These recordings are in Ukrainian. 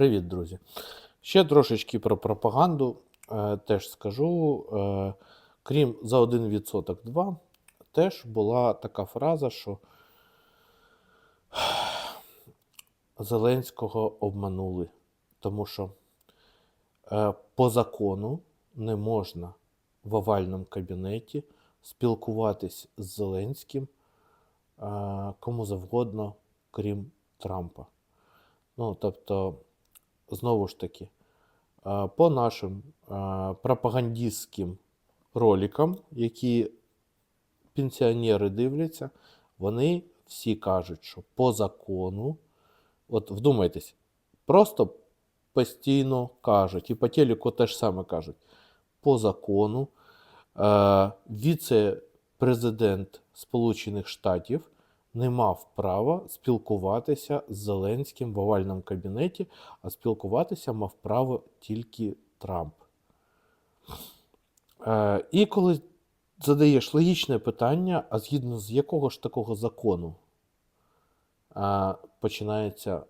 Привіт, друзі. Ще трошечки про пропаганду е, теж скажу. Е, крім за 1% 2, теж була така фраза, що Зеленського обманули. Тому що е, по закону не можна в овальному кабінеті спілкуватись з Зеленським е, кому завгодно, крім Трампа. Ну, тобто, знову ж таки, е, по нашим е, пропагандистським роликам, які пенсіонери дивляться, вони всі кажуть, що по закону, от вдумайтесь, просто постійно кажуть, і по телеку теж саме кажуть, по закону е, віце-президент Сполучених Штатів не мав права спілкуватися з Зеленським в овальному кабінеті, а спілкуватися мав право тільки Трамп. Е, і коли задаєш логічне питання, а згідно з якого ж такого закону е, починається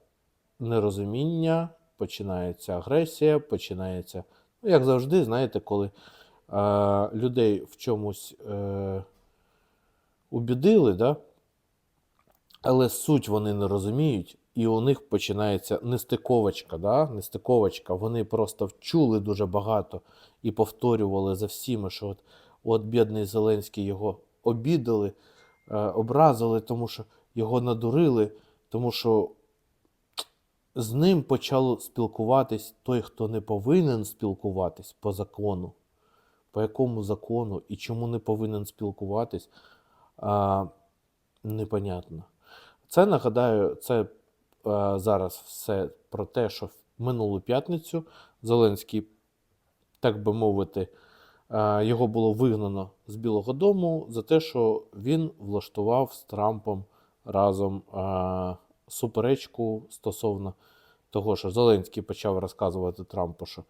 нерозуміння, починається агресія, починається, ну, як завжди, знаєте, коли е, людей в чомусь е, убідили, да? Але суть вони не розуміють, і у них починається нестиковочка. Да? Нестиковочка. Вони просто вчули дуже багато і повторювали за всіми, що от, от бідний Зеленський його обідали, е, образили, тому що його надурили, тому що з ним почало спілкуватись той, хто не повинен спілкуватись по закону. По якому закону і чому не повинен спілкуватись, а, непонятно. Це нагадаю, це е, зараз все про те, що в минулу п'ятницю Зеленський, так би мовити, е, його було вигнано з Білого Дому за те, що він влаштував з Трампом разом е, суперечку стосовно того, що Зеленський почав розказувати Трампу, що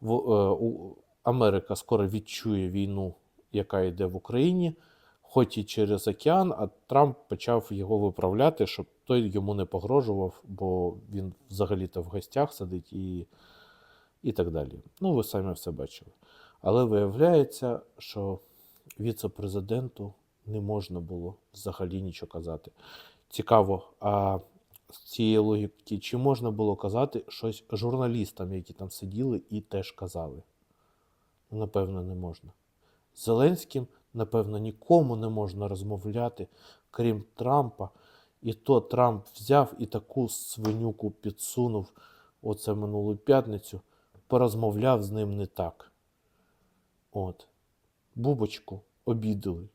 в, Америка скоро відчує війну, яка йде в Україні, хоч і через океан, а Трамп почав його виправляти, щоб той йому не погрожував, бо він взагалі-то в гостях сидить і, і так далі. Ну, ви самі все бачили. Але виявляється, що віце-президенту не можна було взагалі нічого казати. Цікаво, а з цієї логіки, чи можна було казати щось журналістам, які там сиділи і теж казали? Напевно, не можна. Зеленським, напевно, нікому не можна розмовляти, крім Трампа. І то Трамп взяв і таку свинюку підсунув оце минулу п'ятницю, порозмовляв з ним не так. От. Бубочку обідали.